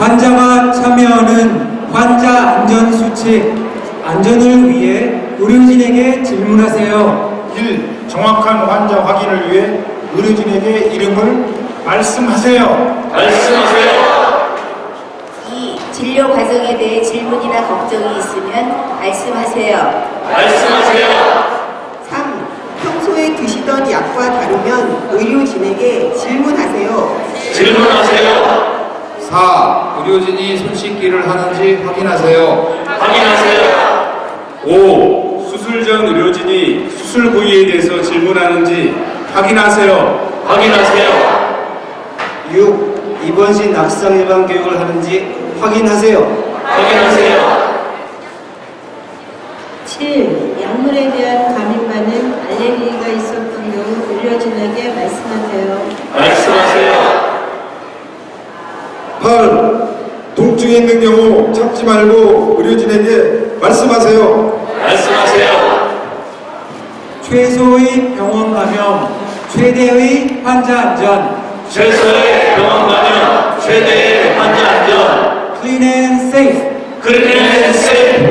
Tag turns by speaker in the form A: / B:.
A: 환자가 참여하는 환자 안전 수칙, 안전을 위해 의료진에게 질문하세요.
B: 1. 정확한 환자 확인을 위해 의료진에게 이름을 말씀하세요.
C: 말씀하세요.
D: 2. 진료 과정에 대해 질문이나 걱정이 있으면 말씀하세요.
C: 말씀하세요.
E: 3. 평소에 드시던 약과 다르면 의료진에게 질문하세요.
C: 질문하세요.
F: 4. 의료진이 손 씻기를 하는지 확인하세요.
C: 확인하세요.
G: 5. 수술 전 의료진이 수술 부위에 대해서 질문하는지 확인하세요.
C: 확인하세요.
A: 6. 입원 시 낙상 예방 교육을 하는지 확인하세요.
C: 확인하세요.
H: 7. 약물에 대한 반응, 알레르기가 있었던 경우 의료진에게. 말씀하세요.
B: 있는 경우 참지 말고 의료진에게 말씀하세요.
C: 말씀하세요.
A: 최소의 병원 감염, 최대의 환자 안전,
C: 최소의 병원 감염, 최대의 환자 안전,
A: clean and safe.
C: 클린 앤 세이프.